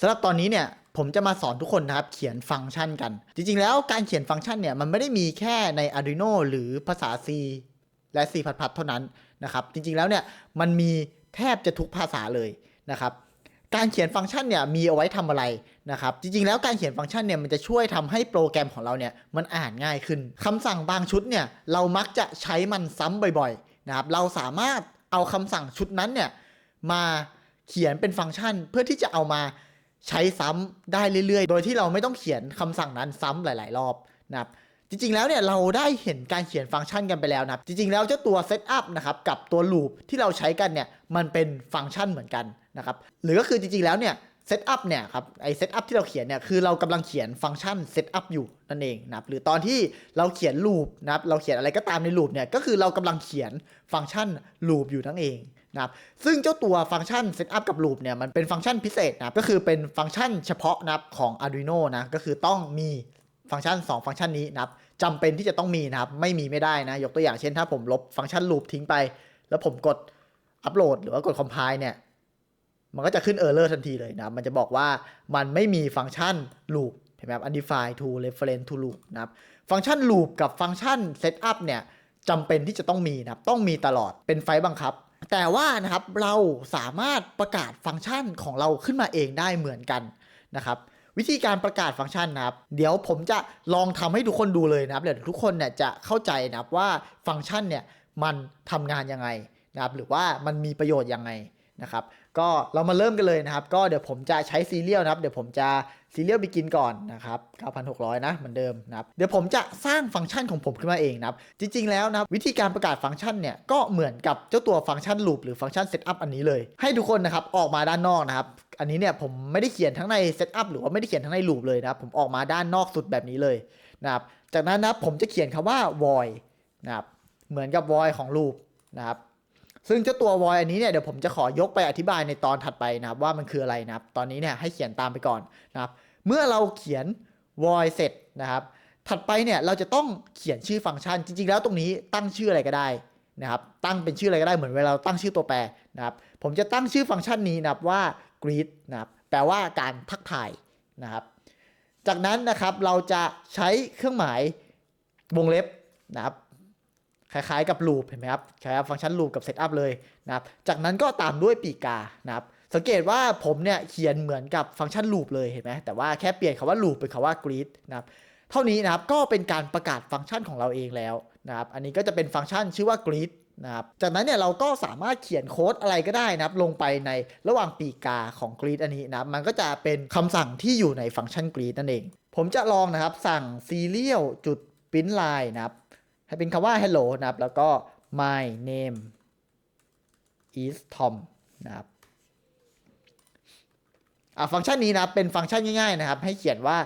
สำหรับตอนนี้เนี่ยผมจะมาสอนทุกคนนะครับเขียนฟังก์ชันกัน จริงๆ แล้วการเขียนฟังก์ชันเนี่ยมันไม่ได้มีแค่ใน Arduino หรือภาษา C และ C++ เท่านั้นนะครับ จริงๆ แล้วเนี่ยมันมีแทบจะทุกภาษาเลยนะครับการเขียนฟังก์ชันเนี่ยมีเอาไว้ทำอะไรนะครับ จริงๆ แล้วการเขียนฟังก์ชันเนี่ยมันจะช่วยทำให้โปรแกรมของเราเนี่ยมันอ่านง่ายขึ้นคำสั่งบางชุดเนี่ยเรามักจะใช้มันซ้ำบ่อยๆนะครับเราสามารถเอาคำสั่งชุดนั้นเนี่ยมาเขียนเป็นฟังก์ชันเพื่อที่จะเอามา ใช้ซ้ำได้เรื่อยๆ โดยที่เราไม่ต้องเขียนคำสั่งนั้นซ้ำหลาย ๆ รอบนะครับจริงๆ แล้วเนี่ยเราได้เห็นการเขียนฟังก์ชันกันไปแล้วนะครับ จริงๆ แล้วเจ้าตัว setup นะครับกับตัว loop ที่เราใช้กันเนี่ยมันเป็นฟังก์ชันเหมือนกันนะครับหรือก็คือจริงๆ แล้วเนี่ย setup เนี่ยครับไอ้ setup ที่เราเขียนเนี่ยคือเรากำลังเขียนฟังก์ชัน setup อยู่นั่นเองนะครับหรือตอนที่เราเขียน loop นะครับเราเขียนอะไรก็ตามใน loop เนี่ยก็คือเรากำลังเขียนฟังก์ชัน loop อยู่นั่นเอง นะครับซึ่งเจ้าตัวฟังก์ชัน setup กับ loop เนี่ยมันเป็นฟังก์ชันพิเศษนะก็คือเป็นฟังก์ชันเฉพาะนะครับของ Arduino นะก็คือต้องมีฟังก์ชัน 2 ฟังก์ชันนี้นะครับจำเป็นที่จะต้องมีนะครับไม่มีไม่ได้นะ ยกตัวอย่างเช่นถ้าผมลบฟังก์ชัน loop ทิ้งไป แล้วผมกดอัปโหลดหรือว่ากด compile เนี่ยมันก็จะขึ้น error ทันทีเลยนะมันจะบอกว่ามันไม่มีฟังก์ชัน loop เห็นไหมครับ undefined to reference to loop นะครับฟังก์ชัน loop กับฟังก์ชัน setup เนี่ยจำเป็นที่จะต้องมีนะครับต้องมีตลอดเป็นไฟบังคับ แต่ว่านะครับเราสามารถประกาศฟังก์ชันของเราขึ้นมาเองได้เหมือนกันนะครับวิธีการประกาศฟังก์ชันนะครับ เดี๋ยวผมจะลองทำให้ทุกคนดูเลยนะครับเดี๋ยวทุกคนเนี่ยจะเข้าใจนะครับว่าฟังก์ชันเนี่ยมันทำงานยังไงนะครับหรือว่ามันมีประโยชน์ยังไง นะครับก็เรามาเริ่มกันเลยนะครับ ก็เดี๋ยวผมจะใช้ซีเรียลนะครับ เดี๋ยวผมจะซีเรียลไปกินก่อนนะครับ 9,600 นะเหมือนเดิมนะครับ เดี๋ยวผมจะสร้างฟังก์ชันของผมขึ้นมาเองนะครับ จริงๆแล้วนะครับวิธีการประกาศฟังก์ชันเนี่ย ก็เหมือนกับเจ้าตัวฟังก์ชัน loop หรือฟังก์ชัน setup อันนี้เลย ให้ทุกคนนะครับออกมาด้านนอกนะครับ อันนี้เนี่ยผมไม่ได้เขียนทั้งใน setup หรือว่าไม่ได้เขียนทั้งใน loop เลยนะครับ ผมออกมาด้านนอกสุดแบบนี้เลยนะครับ จากนั้นนะครับผมจะเขียนคำว่า void นะครับ เหมือนกับ void ของ loop นะครับ ซึ่งเจ้าตัว void อันนี้เนี่ยเดี๋ยวผมจะขอยกไปอธิบายในตอนถัดไปนะครับว่ามันคืออะไรนะครับ ตอนนี้เนี่ยให้เขียนตามไปก่อนนะครับ เมื่อเราเขียน void เสร็จนะครับ ถัดไปเนี่ยเราจะต้องเขียนชื่อฟังก์ชัน จริง ๆ แล้วตรงนี้ตั้งชื่ออะไรก็ได้นะครับตั้งเป็นชื่ออะไรก็ได้เหมือนเวลาเราตั้งชื่อตัวแปรนะครับ ผมจะตั้งชื่อฟังก์ชันนี้นะครับว่า greet นะครับแปลว่าการทักทายนะครับ จากนั้นนะครับเราจะใช้เครื่องหมายวงเล็บนะครับ คล้ายๆกับ loop เห็นไหมครับใช้ฟังก์ชัน loop กับ setup เลยนะครับจากนั้นก็ตามด้วยปีกานะครับสังเกตว่าผมเนี่ยเขียนเหมือนกับฟังก์ชัน loop เลยเห็นไหมแต่ว่าแค่เปลี่ยนคำว่า loop เป็นคำว่า greet นะครับเท่านี้นะครับก็เป็นการประกาศฟังก์ชันของเราเองแล้วนะครับอันนี้ก็จะเป็นฟังก์ชันชื่อว่า greet นะครับจากนั้นเนี่ยเราก็สามารถเขียนโค้ดอะไรก็ได้นะครับลงไปในระหว่างปีกาของ greet อันนี้นะครับมันก็จะเป็นคำสั่งที่อยู่ในฟังก์ชัน greet นั่นเอง ผมจะลองนะครับสั่ง serial จุด print line นะครับ ให้เป็นคำว่า hello นะครับ แล้วก็ my name is Tom นะครับอะฟังก์ชันนี้นะเป็นฟังก์ชันง่ายๆนะครับ ให้เขียนว่า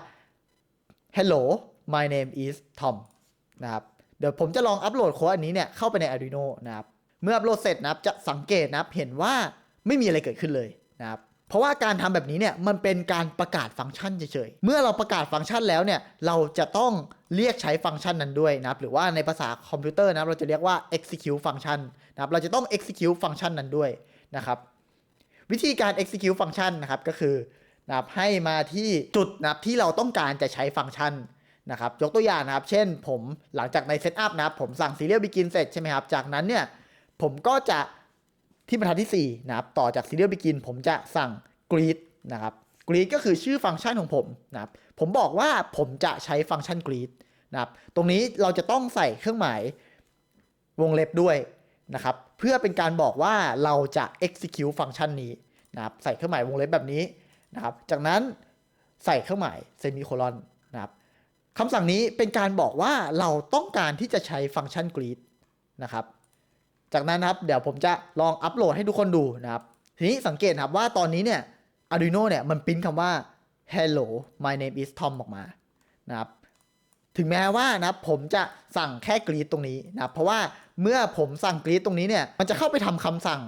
hello my name is Tom นะครับ เดี๋ยวผมจะลองอัปโหลดโค้ดอันนี้เนี่ยเข้าไปใน Arduino นะครับ เมื่ออัปโหลดเสร็จนะครับจะสังเกตนะครับเห็นว่าไม่มีอะไรเกิดขึ้นเลยนะครับ เพราะว่าการทำแบบนี้เนี่ยมันเป็นการประกาศฟังก์ชันเฉยๆ เมื่อเราประกาศฟังก์ชันแล้วเนี่ยเราจะต้องเรียกใช้ฟังก์ชันนั้นด้วยนะครับหรือว่าในภาษาคอมพิวเตอร์นะเราจะเรียกว่า execute function นะครับเราจะต้อง execute ฟังก์ชันนั้นด้วยนะครับวิธีการ execute ฟังก์ชันนะครับก็คือนะครับให้มาที่จุดนะครับที่เราต้องการจะใช้ฟังก์ชันนะครับยกตัวอย่างนะครับ เช่นผมหลังจากใน setup นะครับผมสั่ง serial begin เสร็จใช่ไหมครับจากนั้นเนี่ยผมก็จะ ที่บรรทัดที่ 4 นะครับ ต่อจาก serial begin ผมจะสั่ง greet นะครับ greet ก็คือชื่อฟังก์ชันของผมนะครับ ผมบอกว่าผมจะใช้ฟังก์ชัน greet นะครับ ตรงนี้เราจะต้องใส่เครื่องหมายวงเล็บด้วยนะครับ เพื่อเป็นการบอกว่าเราจะ execute ฟังก์ชันนี้นะครับ ใส่เครื่องหมายวงเล็บแบบนี้นะครับ จากนั้นใส่เครื่องหมายเซมิโคลอนนะครับคำสั่งนี้เป็นการบอกว่าเราต้องการที่จะใช้ฟังก์ชัน greet นะครับ จากนั้นนะครับ เดี๋ยวผมจะลองอัปโหลดให้ทุกคนดูนะครับ ทีนี้สังเกตนะครับว่าตอนนี้เนี่ย Arduino เนี่ยมันปริ้นคำว่า hello my name is Tom ออกมานะครับ ถึงแม้ว่านะครับผมจะสั่งแค่กรีดตรงนี้นะครับ เพราะว่าเมื่อผมสั่งกรีดตรงนี้เนี่ย มันจะเข้าไปทำคำสั่ง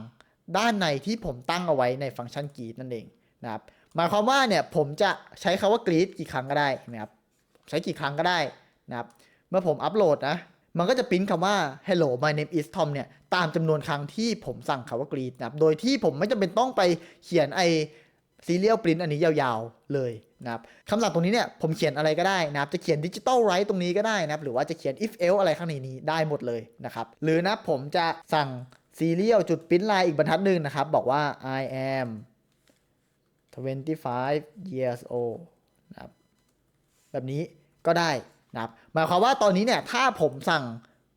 ด้านในที่ผมตั้งเอาไว้ในฟังก์ชันกรีดนั่นเองนะครับ หมายความว่าเนี่ยผมจะใช้คาว่ากรีดกี่ครั้งก็ได้นะครับ ใช้กี่ครั้งก็ได้นะครับ เมื่อผมอัปโหลดนะ มันก็จะปริ้นคำว่า hello my name is Tom เนี่ย ตามจำนวนครั้งที่ผมสั่งคำว่ากรีดนะครับ โดยที่ผมไม่จำเป็นต้องไปเขียนไอซีเรียลปรินอันนี้ยาวๆเลยนะครับคำสั่งตรงนี้เนี่ยผมเขียนอะไรก็ได้นะครับ จะเขียนดิจิ t a ลไรต์ตรงนี้ก็ได้นะครับ หรือว่าจะเขียน if else อะไรข้างในนี้ได้หมดเลยนะครับ หรือนะผมจะสั่งซีเรียลจุดปริ้นไลน์อีกบรรทัดหนึ่งนะครับ บอกว่า I am 25 years old นะครับแบบนี้ก็ได้นะครับหมายความว่าตอนนี้เนี่ยถ้าผมสั่ง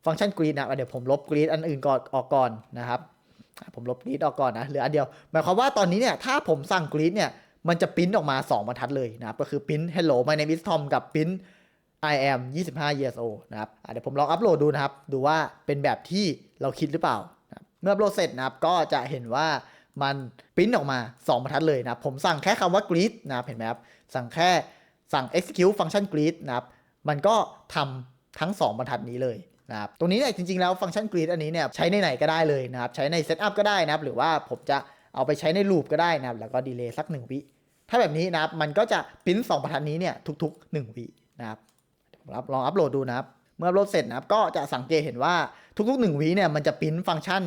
ฟังก์ชัน greet นะครับเดี๋ยวผมลบ greet อันอื่นก่อนออกก่อนนะครับผมลบ greet ออกก่อนนะเหลืออันเดียวหมายความว่าตอนนี้เนี่ยถ้าผมสั่ง greet เนี่ยมันจะปริ้นออกมา 2บรรทัดเลยนะครับก็คือปริ้น hello my name is Tom กับปริ้น I am 25 years old นะครับเดี๋ยวผมลองอัปโหลดดูนะครับ ดูว่าเป็นแบบที่เราคิดหรือเปล่า เมื่ออัปโหลดเสร็จนะครับ ก็จะเห็นว่ามันปริ้นออกมา 2บรรทัดเลยนะผมสั่งแค่คำว่า greet นะครับ เห็นไหมครับ สั่งแค่สั่ง execute function greet นะครับ มันก็ทำทั้ง 2 บรรทัดนี้เลย นะครับตรงนี้เนี่ยจริงๆแล้วฟังก์ชัน greet อันนี้เนี่ยใช้ในไหนก็ได้เลยนะครับใช้ใน setup ก็ได้นะครับหรือว่าผมจะเอาไปใช้ใน loop ก็ได้นะครับแล้วก็ดีเลย์สัก 1 วิ ถ้าแบบนี้นะครับมันก็จะปริ้น2บรรทัดนี้เนี่ยทุก ๆ 1 วินะครับผมลองอัปโหลดดูนะครับเมื่ออัปโหลดเสร็จนะครับก็จะสังเกตเห็นว่าทุกๆ 1 วิเนี่ยมันจะปริ้นฟังก์ชัน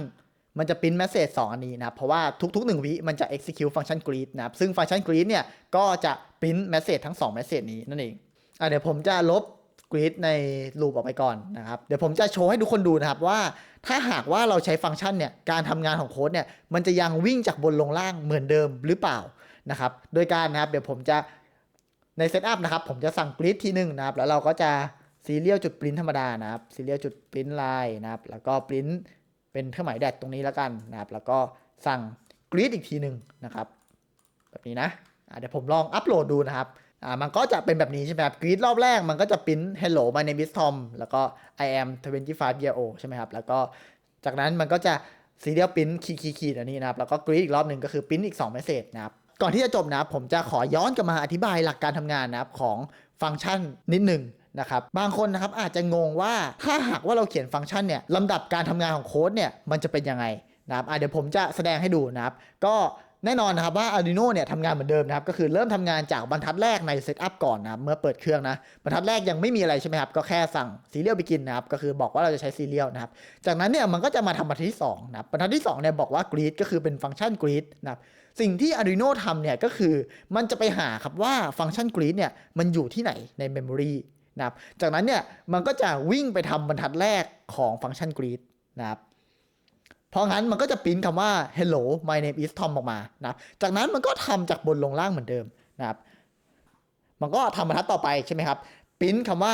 มันจะปริ้น message 2อันนี้นะครับเพราะว่าทุก ๆ 1 วิมันจะ execute ฟังก์ชัน greet นะครับซึ่งฟังก์ชัน greet เนี่ยก็จะปริ้น message ทั้ง 2 message นี้นั่นเองอะเดี๋ยวผมจะลบ greet ใน loop ออกไปก่อนนะครับ เดี๋ยวผมจะโชว์ให้ทุกคนดูนะครับว่า ถ้าหากว่าเราใช้ฟังก์ชันเนี่ยการทำงานของโค้ดเนี่ยมันจะยังวิ่งจากบนลงล่างเหมือนเดิมหรือเปล่านะครับ โดยการนะครับเดี๋ยวผมจะใน setup นะครับผมจะสั่ง greet ทีหนึ่งนะครับ แล้วเราก็จะ serial จุด print ธรรมดานะครับ serial จุด print line นะครับ แล้วก็ print เป็นเครื่องหมายแดดตรงนี้แล้วกันนะครับ แล้วก็สั่ง greet อีกทีหนึ่งนะครับ แบบนี้นะะเดี๋ยวผมลองอัปโหลดดูนะครับ อ่ามันก็จะเป็นแบบนี้ใช่ไหมครับกรีดรอบแรกมันก็จะปริ้น hello my name is Tom แล้วก็ I am 25 year old ใช่ไหมครับ แล้วก็จากนั้นมันก็จะ serial print ขีดขีดขีอันนี้นะครับ แล้วก็กรีดอีกรอบหนึ่งก็คือปริ้นอีก2 message นะครับก่อนที่จะจบนะผมจะขอย้อนกลับมาอธิบายหลักการทำงานนะครับของฟังก์ชันนิดหนึ่งนะครับบางคนนะครับอาจจะงงว่าถ้าหากว่าเราเขียนฟังก์ชันเนี่ยลำดับการทำงานของโค้ดเนี่ยมันจะเป็นยังไงนะครับเดี๋ยวผมจะแสดงให้ดูนะครับ ก็ แน่นอนนะครับว่า Arduino เนี่ยทำงานเหมือนเดิมนะครับก็คือเริ่มทำงานจากบรรทัดแรกในเซตอัพก่อนนะครับเมื่อเปิดเครื่องนะบรรทัดแรกยังไม่มีอะไรใช่ไหมครับก็แค่สั่งซีเรียลไปกินนะครับก็คือบอกว่าเราจะใช้ซีเรียลนะครับจากนั้นเนี่ยมันก็จะมาทำบรรทัดที่2นะครับบรรทัดที่2เนี่ยบอกว่า greet ก็คือเป็นฟังก์ชัน greet นะครับสิ่งที่ Arduino ทำเนี่ยก็คือมันจะไปหาครับว่าฟังก์ชัน greet เนี่ยมันอยู่ที่ไหนใน memory นะครับจากนั้นเนี่ยมันก็จะวิ่งไปทำบรรทัดแรกของฟังก์ชัน greet นะครับ เพราะงั้นมันก็จะปิ้นคำว่า hello my name is Tom ออกมานะครับจากนั้นมันก็ทำจากบนลงล่างเหมือนเดิมนะครับ มันก็ทำบรรทัดต่อไปใช่ไหมครับปิ้นคำว่า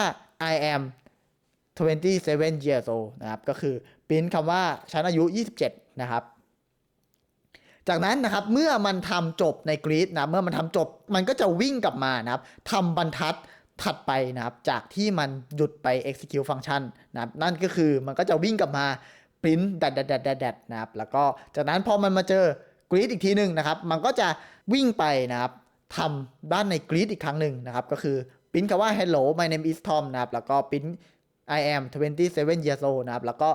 I am 27 years old นะครับก็คือปิ้นคำว่าฉันอายุ 27 นะครับ จากนั้นนะครับเมื่อมันทำจบในกรีดนะเมื่อมันทำจบมันก็จะวิ่งกลับมานะครับทำบรรทัดถัดไปนะครับจากที่มันหยุดไป execute function นะครับนั่นก็คือมันก็จะวิ่งกลับมา print แดดแดดแดดแดดแดนะครับแล้วก็จากนั้นพอมันมาเจอกรีดอีกทีหนึ่งนะครับ มันก็จะวิ่งไปนะครับทำด้านในกรีดอีกครั้งหนึ่งนะครับ ก็คือปริ้นคำว่า hello my name is Tom นะครับ แล้วก็ปริ้น I am 27 years old นะครับ แล้วก็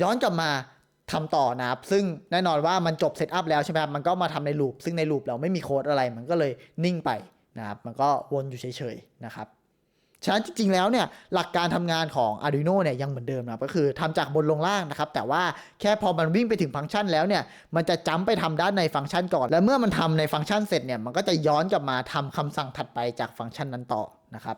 ย้อนกลับมาทำต่อนะครับ ซึ่งแน่นอนว่ามันจบเซตอัพแล้วใช่ไหมครับ มันก็มาทำในลูป ซึ่งในลูปเราไม่มีโค้ดอะไร มันก็เลยนิ่งไปนะครับ มันก็วนอยู่เฉยๆนะครับ ฉะนั้นจริงๆแล้วเนี่ยหลักการทำงานของ Arduino เนี่ยยังเหมือนเดิมนะก็คือทำจากบนลงล่างนะครับ แต่ว่าแค่พอมันวิ่งไปถึงฟังก์ชันแล้วเนี่ยมันจะจำไปทำด้านในฟังก์ชันก่อน และเมื่อมันทำในฟังก์ชันเสร็จเนี่ยมันก็จะย้อนกลับมาทำคำสั่งถัดไปจากฟังก์ชันนั้นต่อนะครับ